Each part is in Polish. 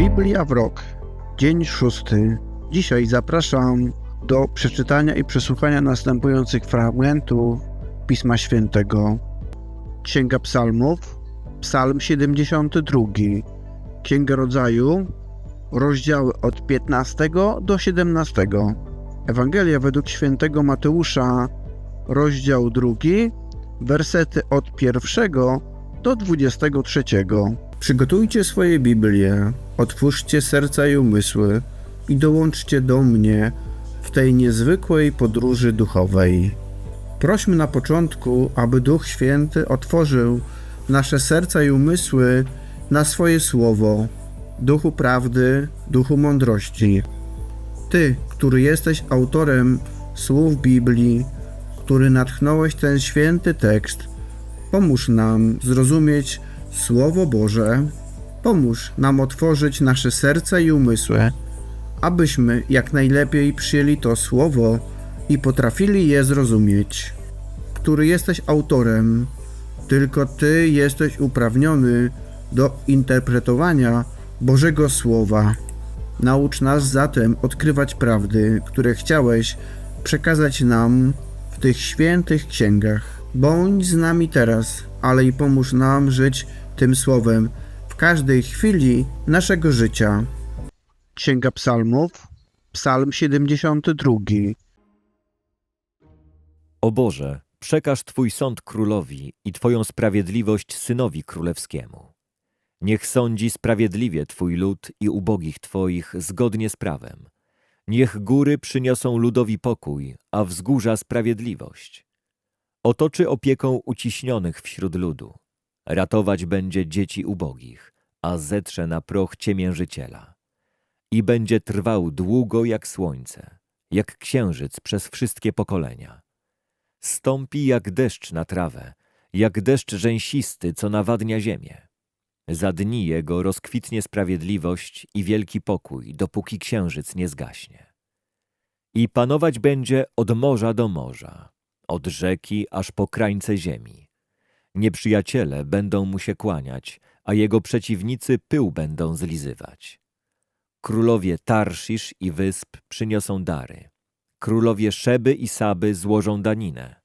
Biblia w rok, dzień szósty. Dzisiaj zapraszam do przeczytania i przesłuchania następujących fragmentów Pisma Świętego. Księga Psalmów, Psalm 72, Księga Rodzaju, rozdziały od 15 do 17. Ewangelia według świętego Mateusza, rozdział 2, wersety od 1 do 23. Przygotujcie swoje Biblie, otwórzcie serca i umysły i dołączcie do mnie w tej niezwykłej podróży duchowej. Prośmy na początku, aby Duch Święty otworzył nasze serca i umysły na swoje słowo, duchu prawdy, duchu mądrości. Ty, który jesteś autorem słów Biblii, który natchnąłeś ten święty tekst, pomóż nam zrozumieć Słowo Boże, pomóż nam otworzyć nasze serca i umysły, abyśmy jak najlepiej przyjęli to Słowo i potrafili je zrozumieć. Który jesteś autorem, tylko Ty jesteś uprawniony do interpretowania Bożego Słowa. Naucz nas zatem odkrywać prawdy, które chciałeś przekazać nam w tych świętych księgach. Bądź z nami teraz, ale i pomóż nam żyć tym słowem w każdej chwili naszego życia. Księga Psalmów, Psalm 72. O Boże, przekaż Twój sąd królowi i Twoją sprawiedliwość synowi królewskiemu. Niech sądzi sprawiedliwie Twój lud i ubogich Twoich zgodnie z prawem. Niech góry przyniosą ludowi pokój, a wzgórza sprawiedliwość. Otoczy opieką uciśnionych wśród ludu. Ratować będzie dzieci ubogich, a zetrze na proch ciemiężyciela. I będzie trwał długo jak słońce, jak księżyc przez wszystkie pokolenia. Stąpi jak deszcz na trawę, jak deszcz rzęsisty, co nawadnia ziemię. Za dni jego rozkwitnie sprawiedliwość i wielki pokój, dopóki księżyc nie zgaśnie. I panować będzie od morza do morza, od rzeki aż po krańce ziemi. Nieprzyjaciele będą mu się kłaniać, a jego przeciwnicy pył będą zlizywać. Królowie Tarszisz i wysp przyniosą dary. Królowie Szeby i Saby złożą daninę.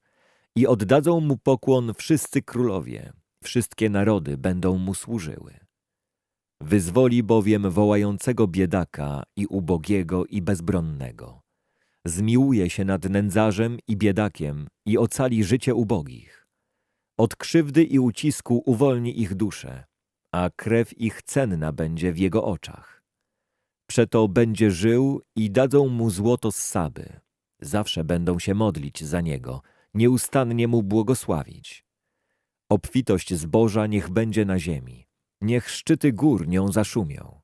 I oddadzą mu pokłon wszyscy królowie, wszystkie narody będą mu służyły. Wyzwoli bowiem wołającego biedaka i ubogiego i bezbronnego. Zmiłuje się nad nędzarzem i biedakiem i ocali życie ubogich. Od krzywdy i ucisku uwolni ich duszę, a krew ich cenna będzie w jego oczach. Przeto będzie żył i dadzą mu złoto z Saby. Zawsze będą się modlić za niego, nieustannie mu błogosławić. Obfitość zboża niech będzie na ziemi, niech szczyty gór nią zaszumią.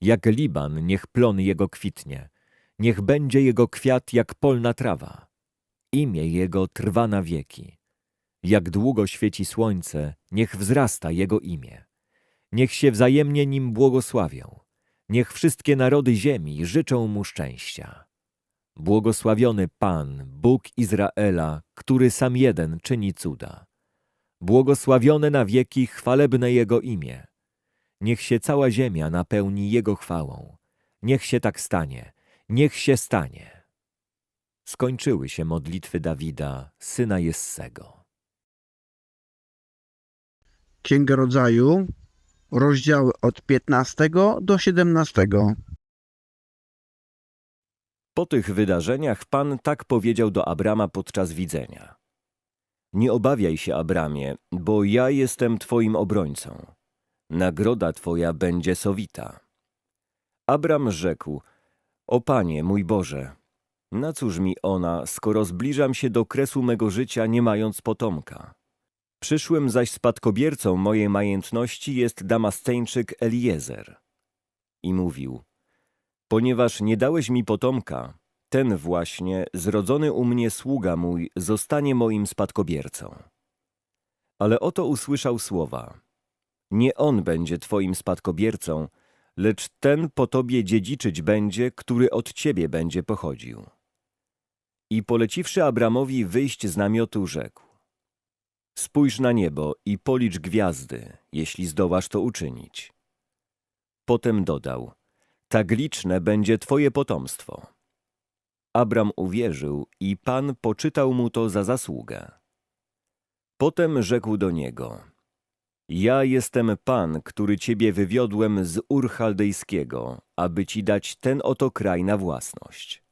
Jak Liban niech plon jego kwitnie, niech będzie jego kwiat jak polna trawa. Imię jego trwa na wieki. Jak długo świeci słońce, niech wzrasta jego imię. Niech się wzajemnie nim błogosławią. Niech wszystkie narody ziemi życzą mu szczęścia. Błogosławiony Pan, Bóg Izraela, który sam jeden czyni cuda. Błogosławione na wieki chwalebne Jego imię. Niech się cała ziemia napełni Jego chwałą. Niech się tak stanie, niech się stanie. Skończyły się modlitwy Dawida, syna Jessego. Księga Rodzaju, rozdziały od 15 do 17. Po tych wydarzeniach Pan tak powiedział do Abrama podczas widzenia. Nie obawiaj się, Abramie, bo ja jestem Twoim obrońcą. Nagroda Twoja będzie sowita. Abram rzekł, o Panie, mój Boże, na cóż mi ona, skoro zbliżam się do kresu mego życia, nie mając potomka? Przyszłym zaś spadkobiercą mojej majętności jest Damasteńczyk Eliezer. I mówił, ponieważ nie dałeś mi potomka, ten właśnie, zrodzony u mnie sługa mój, zostanie moim spadkobiercą. Ale oto usłyszał słowa. Nie on będzie twoim spadkobiercą, lecz ten po tobie dziedziczyć będzie, który od ciebie będzie pochodził. I poleciwszy Abramowi wyjść z namiotu, rzekł. Spójrz na niebo i policz gwiazdy, jeśli zdołasz to uczynić. Potem dodał: Tak liczne będzie twoje potomstwo. Abram uwierzył i Pan poczytał mu to za zasługę. Potem rzekł do niego: Ja jestem Pan, który ciebie wywiodłem z Ur Chaldejskiego, aby ci dać ten oto kraj na własność.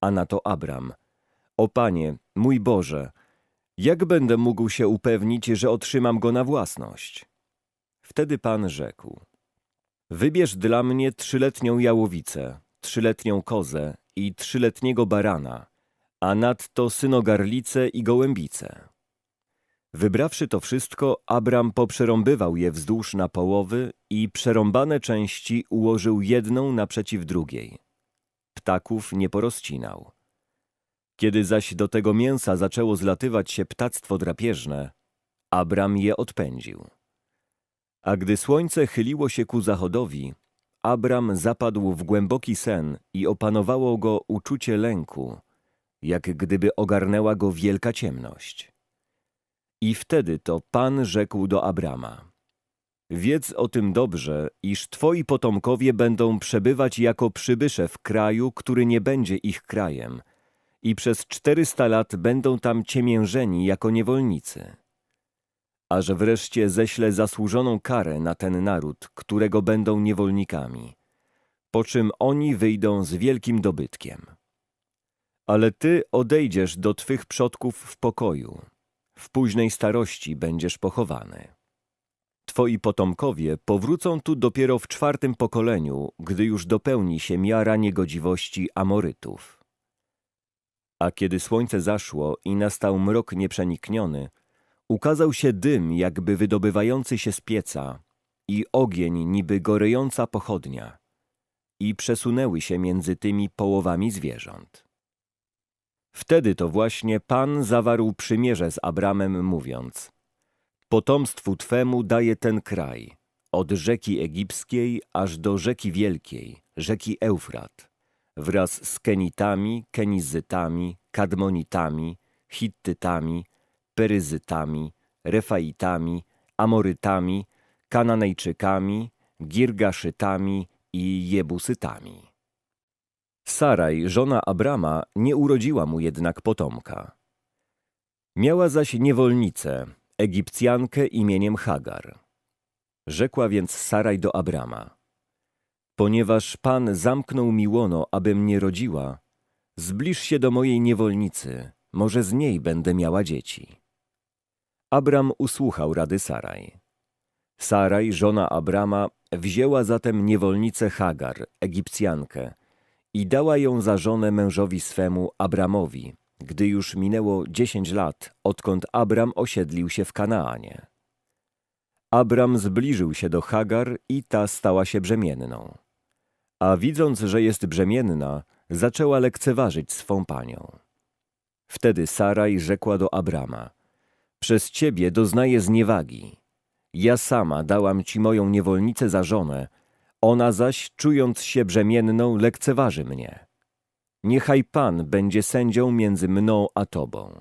A na to Abram: O Panie, mój Boże, jak będę mógł się upewnić, że otrzymam go na własność? Wtedy Pan rzekł: Wybierz dla mnie trzyletnią jałowicę, trzyletnią kozę i trzyletniego barana, a nadto synogarlicę i gołębicę. Wybrawszy to wszystko, Abram poprzerąbywał je wzdłuż na połowy i przerąbane części ułożył jedną naprzeciw drugiej. Ptaków nie porozcinał. Kiedy zaś do tego mięsa zaczęło zlatywać się ptactwo drapieżne, Abram je odpędził. A gdy słońce chyliło się ku zachodowi, Abram zapadł w głęboki sen i opanowało go uczucie lęku, jak gdyby ogarnęła go wielka ciemność. I wtedy to Pan rzekł do Abrama: Wiedz o tym dobrze, iż twoi potomkowie będą przebywać jako przybysze w kraju, który nie będzie ich krajem, i przez czterysta lat będą tam ciemiężeni jako niewolnicy. A że wreszcie ześlę zasłużoną karę na ten naród, którego będą niewolnikami, po czym oni wyjdą z wielkim dobytkiem. Ale ty odejdziesz do twych przodków w pokoju, w późnej starości będziesz pochowany. Twoi potomkowie powrócą tu dopiero w czwartym pokoleniu, gdy już dopełni się miara niegodziwości Amorytów. A kiedy słońce zaszło i nastał mrok nieprzenikniony, ukazał się dym jakby wydobywający się z pieca i ogień niby gorejąca pochodnia i przesunęły się między tymi połowami zwierząt. Wtedy to właśnie Pan zawarł przymierze z Abramem, mówiąc: Potomstwu twemu daję ten kraj, od rzeki egipskiej aż do rzeki wielkiej, rzeki Eufrat, wraz z Kenitami, Kenizytami, Kadmonitami, Hittytami, Peryzytami, Refaitami, Amorytami, Kananejczykami, Girgaszytami i Jebusytami. Saraj, żona Abrama, nie urodziła mu jednak potomka. Miała zaś niewolnicę, Egipcjankę imieniem Hagar. Rzekła więc Saraj do Abrama: Ponieważ Pan zamknął mi łono, abym nie rodziła, zbliż się do mojej niewolnicy, może z niej będę miała dzieci. Abram usłuchał rady Saraj. Saraj, żona Abrama, wzięła zatem niewolnicę Hagar, Egipcjankę, i dała ją za żonę mężowi swemu Abramowi, gdy już minęło dziesięć lat, odkąd Abram osiedlił się w Kanaanie. Abram zbliżył się do Hagar i ta stała się brzemienną. A widząc, że jest brzemienna, zaczęła lekceważyć swą panią. Wtedy Saraj rzekła do Abrama: Przez ciebie doznaję zniewagi. Ja sama dałam ci moją niewolnicę za żonę, ona zaś, czując się brzemienną, lekceważy mnie. Niechaj Pan będzie sędzią między mną a tobą.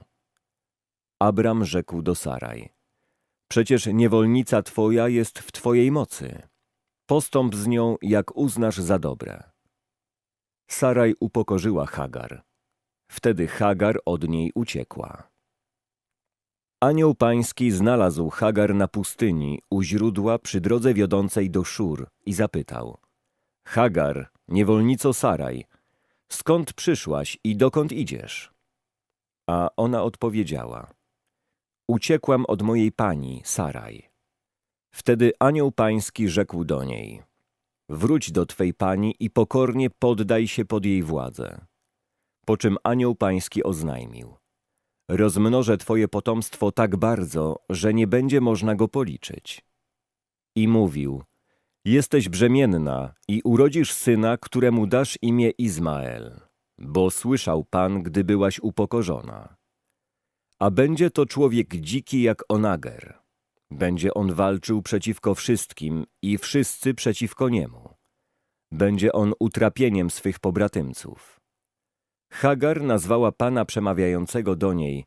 Abram rzekł do Saraj: Przecież niewolnica twoja jest w twojej mocy. Postąp z nią, jak uznasz za dobre. Saraj upokorzyła Hagar. Wtedy Hagar od niej uciekła. Anioł pański znalazł Hagar na pustyni u źródła przy drodze wiodącej do Szur i zapytał: Hagar, niewolnico Saraj, skąd przyszłaś i dokąd idziesz? A ona odpowiedziała: Uciekłam od mojej pani, Saraj. Wtedy anioł pański rzekł do niej: Wróć do twej pani i pokornie poddaj się pod jej władzę. Po czym anioł pański oznajmił: Rozmnożę twoje potomstwo tak bardzo, że nie będzie można go policzyć. I mówił: Jesteś brzemienna i urodzisz syna, któremu dasz imię Izmael, bo słyszał Pan, gdy byłaś upokorzona. A będzie to człowiek dziki jak onager. Będzie on walczył przeciwko wszystkim i wszyscy przeciwko niemu. Będzie on utrapieniem swych pobratymców. Hagar nazwała Pana przemawiającego do niej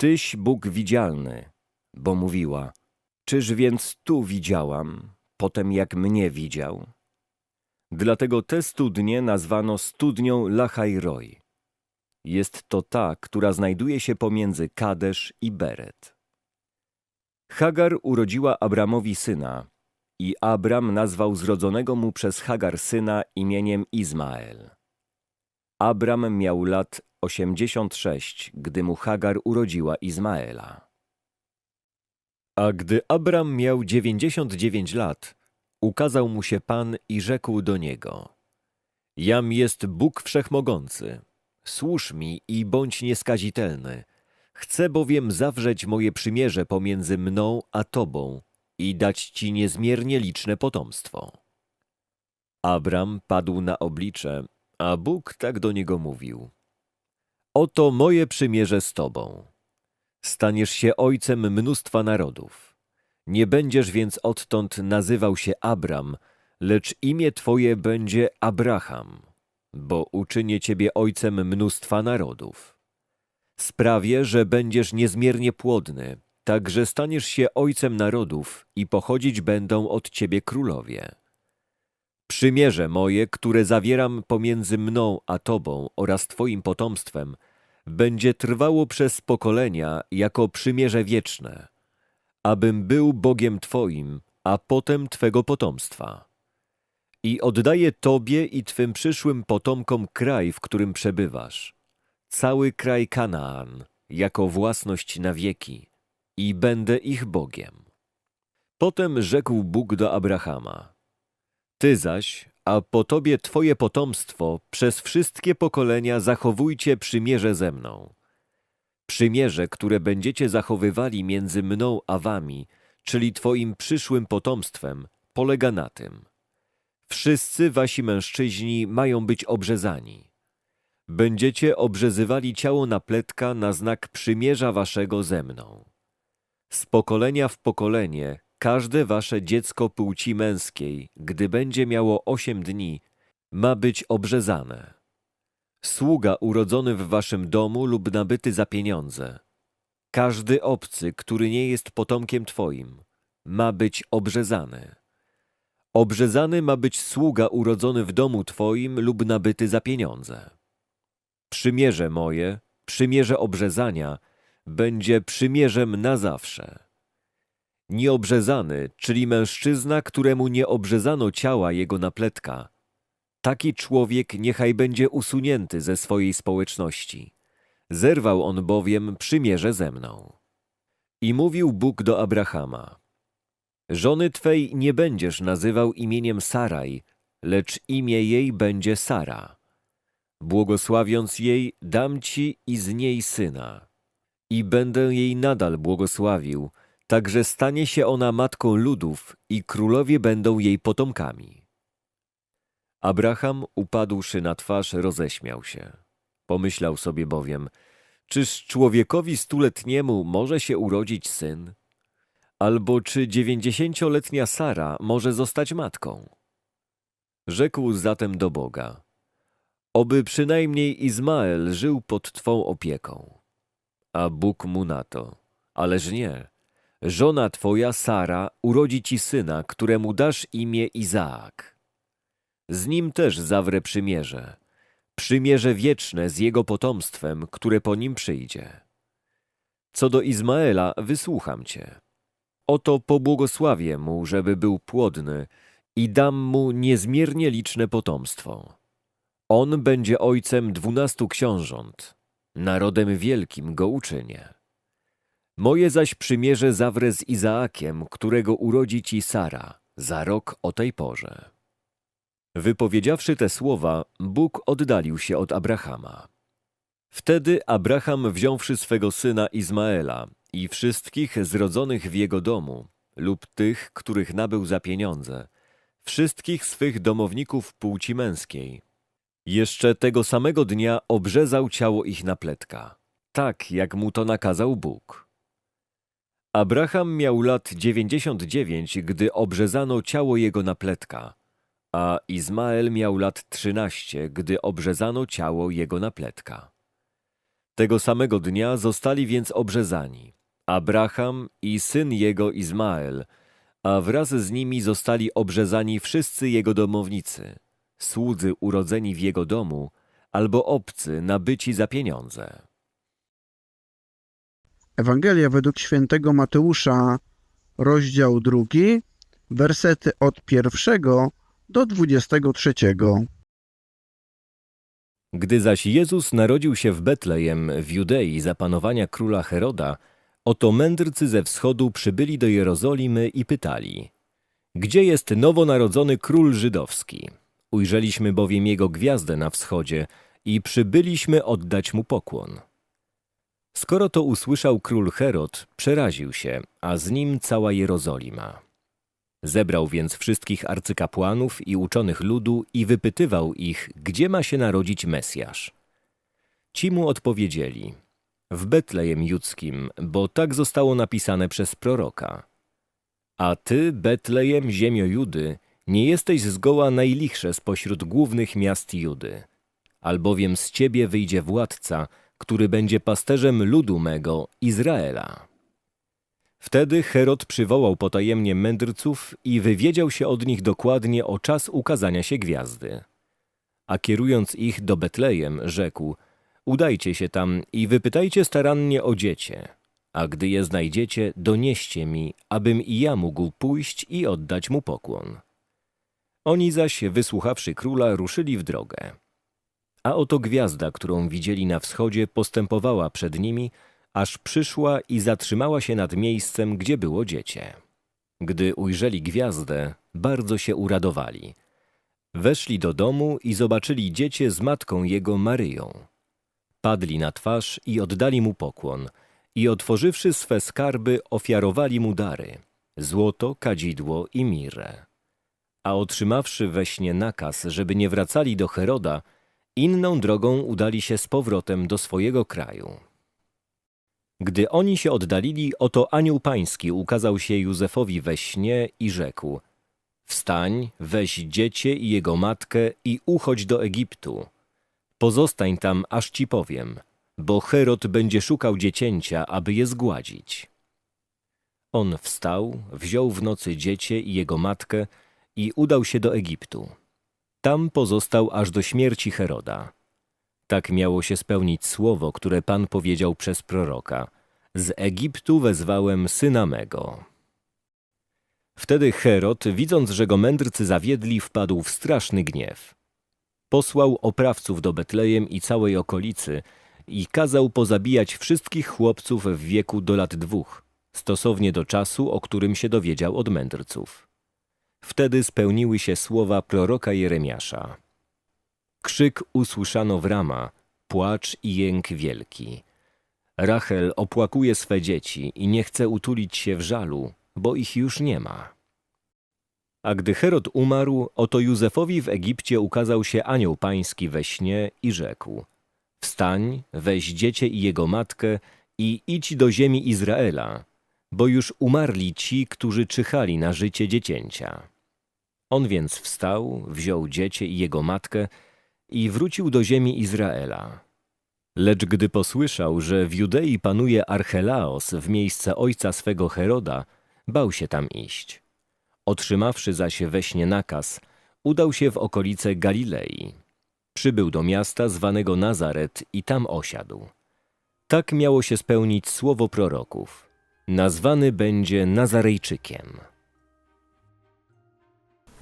Tyś Bóg widzialny, bo mówiła Czyż więc tu widziałam, potem jak mnie widział. Dlatego tę studnię nazwano studnią Lachaj-Roj. Jest to ta, która znajduje się pomiędzy Kadesz i Beret. Hagar urodziła Abramowi syna i Abram nazwał zrodzonego mu przez Hagar syna imieniem Izmael. Abram miał lat 86, gdy mu Hagar urodziła Izmaela. A gdy Abram miał dziewięćdziesiąt dziewięć lat, ukazał mu się Pan i rzekł do niego: Jam jest Bóg Wszechmogący. Służ mi i bądź nieskazitelny. Chcę bowiem zawrzeć moje przymierze pomiędzy mną a Tobą i dać Ci niezmiernie liczne potomstwo. Abram padł na oblicze, a Bóg tak do niego mówił. Oto moje przymierze z Tobą. Staniesz się ojcem mnóstwa narodów. Nie będziesz więc odtąd nazywał się Abram, lecz imię Twoje będzie Abraham, bo uczynię Ciebie ojcem mnóstwa narodów. Sprawię, że będziesz niezmiernie płodny, tak że staniesz się ojcem narodów i pochodzić będą od Ciebie królowie. Przymierze moje, które zawieram pomiędzy mną a Tobą oraz Twoim potomstwem, będzie trwało przez pokolenia jako przymierze wieczne, abym był Bogiem Twoim, a potem Twego potomstwa. I oddaję Tobie i Twym przyszłym potomkom kraj, w którym przebywasz, cały kraj Kanaan, jako własność na wieki, i będę ich Bogiem. Potem rzekł Bóg do Abrahama: Ty zaś, a po tobie twoje potomstwo, przez wszystkie pokolenia zachowujcie przymierze ze mną. Przymierze, które będziecie zachowywali między mną a wami, czyli twoim przyszłym potomstwem, polega na tym. Wszyscy wasi mężczyźni mają być obrzezani. Będziecie obrzezywali ciało napletka na znak przymierza waszego ze mną. Z pokolenia w pokolenie każde wasze dziecko płci męskiej, gdy będzie miało osiem dni, ma być obrzezane. Sługa urodzony w waszym domu lub nabyty za pieniądze. Każdy obcy, który nie jest potomkiem twoim, ma być obrzezany. Obrzezany ma być sługa urodzony w domu twoim lub nabyty za pieniądze. Przymierze moje, przymierze obrzezania, będzie przymierzem na zawsze. Nieobrzezany, czyli mężczyzna, któremu nie obrzezano ciała jego napletka, taki człowiek niechaj będzie usunięty ze swojej społeczności. Zerwał on bowiem przymierze ze mną. I mówił Bóg do Abrahama: Żony twej nie będziesz nazywał imieniem Saraj, lecz imię jej będzie Sara. Błogosławiąc jej, dam ci i z niej syna. I będę jej nadal błogosławił, tak że stanie się ona matką ludów i królowie będą jej potomkami. Abraham, upadłszy na twarz, roześmiał się. Pomyślał sobie bowiem, czyż człowiekowi stuletniemu może się urodzić syn? Albo czy dziewięćdziesięcioletnia Sara może zostać matką? Rzekł zatem do Boga, oby przynajmniej Izmael żył pod Twą opieką. A Bóg mu na to, ależ nie, żona Twoja Sara urodzi Ci syna, któremu dasz imię Izaak. Z nim też zawrę przymierze, przymierze wieczne z jego potomstwem, które po nim przyjdzie. Co do Izmaela, wysłucham Cię. Oto pobłogosławię mu, żeby był płodny i dam mu niezmiernie liczne potomstwo. On będzie ojcem dwunastu książąt. Narodem wielkim go uczynię. Moje zaś przymierze zawrę z Izaakiem, którego urodzi ci Sara, za rok o tej porze. Wypowiedziawszy te słowa, Bóg oddalił się od Abrahama. Wtedy Abraham, wziąwszy swego syna Izmaela i wszystkich zrodzonych w jego domu, lub tych, których nabył za pieniądze, wszystkich swych domowników płci męskiej, jeszcze tego samego dnia obrzezał ciało ich napletka, tak jak mu to nakazał Bóg. Abraham miał lat dziewięćdziesiąt dziewięć, gdy obrzezano ciało jego napletka, a Izmael miał lat trzynaście, gdy obrzezano ciało jego napletka. Tego samego dnia zostali więc obrzezani Abraham i syn jego Izmael, a wraz z nimi zostali obrzezani wszyscy jego domownicy, słudzy urodzeni w jego domu albo obcy nabyci za pieniądze. Ewangelia według świętego Mateusza, rozdział drugi, wersety od pierwszego do dwudziestego trzeciego. Gdy zaś Jezus narodził się w Betlejem w Judei za panowania króla Heroda, oto mędrcy ze wschodu przybyli do Jerozolimy i pytali: Gdzie jest nowonarodzony król żydowski? Ujrzeliśmy bowiem jego gwiazdę na wschodzie i przybyliśmy oddać mu pokłon. Skoro to usłyszał król Herod, przeraził się, a z nim cała Jerozolima. Zebrał więc wszystkich arcykapłanów i uczonych ludu i wypytywał ich, gdzie ma się narodzić Mesjasz. Ci mu odpowiedzieli: W Betlejem Judzkim, bo tak zostało napisane przez proroka. A ty, Betlejem, ziemio Judy, nie jesteś zgoła najlichsze spośród głównych miast Judy, albowiem z ciebie wyjdzie władca, który będzie pasterzem ludu mego, Izraela. Wtedy Herod przywołał potajemnie mędrców i wywiedział się od nich dokładnie o czas ukazania się gwiazdy. A kierując ich do Betlejem, rzekł: Udajcie się tam i wypytajcie starannie o dziecię, a gdy je znajdziecie, donieście mi, abym i ja mógł pójść i oddać mu pokłon. Oni zaś, wysłuchawszy króla, ruszyli w drogę. A oto gwiazda, którą widzieli na wschodzie, postępowała przed nimi, aż przyszła i zatrzymała się nad miejscem, gdzie było dziecię. Gdy ujrzeli gwiazdę, bardzo się uradowali. Weszli do domu i zobaczyli dziecię z matką jego Maryją. Padli na twarz i oddali mu pokłon i otworzywszy swe skarby, ofiarowali mu dary – złoto, kadzidło i mirę. A otrzymawszy we śnie nakaz, żeby nie wracali do Heroda, inną drogą udali się z powrotem do swojego kraju. Gdy oni się oddalili, oto anioł pański ukazał się Józefowi we śnie i rzekł: Wstań, weź dziecię i jego matkę i uchodź do Egiptu. Pozostań tam, aż ci powiem, bo Herod będzie szukał dziecięcia, aby je zgładzić. On wstał, wziął w nocy dziecię i jego matkę i udał się do Egiptu. Tam pozostał aż do śmierci Heroda. Tak miało się spełnić słowo, które Pan powiedział przez proroka. Z Egiptu wezwałem syna mego. Wtedy Herod, widząc, że go mędrcy zawiedli, wpadł w straszny gniew. Posłał oprawców do Betlejem i całej okolicy i kazał pozabijać wszystkich chłopców w wieku do lat dwóch, stosownie do czasu, o którym się dowiedział od mędrców. Wtedy spełniły się słowa proroka Jeremiasza. Krzyk usłyszano w Rama, płacz i jęk wielki. Rachel opłakuje swe dzieci i nie chce utulić się w żalu, bo ich już nie ma. A gdy Herod umarł, oto Józefowi w Egipcie ukazał się anioł pański we śnie i rzekł: Wstań, weź dziecię i jego matkę i idź do ziemi Izraela, bo już umarli ci, którzy czyhali na życie dziecięcia. On więc wstał, wziął dziecię i jego matkę i wrócił do ziemi Izraela. Lecz gdy posłyszał, że w Judei panuje Archelaos w miejsce ojca swego Heroda, bał się tam iść. Otrzymawszy zaś we śnie nakaz, udał się w okolice Galilei. Przybył do miasta zwanego Nazaret i tam osiadł. Tak miało się spełnić słowo proroków. Nazwany będzie Nazarejczykiem.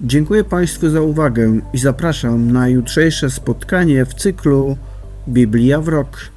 Dziękuję Państwu za uwagę i zapraszam na jutrzejsze spotkanie w cyklu Biblia w rok.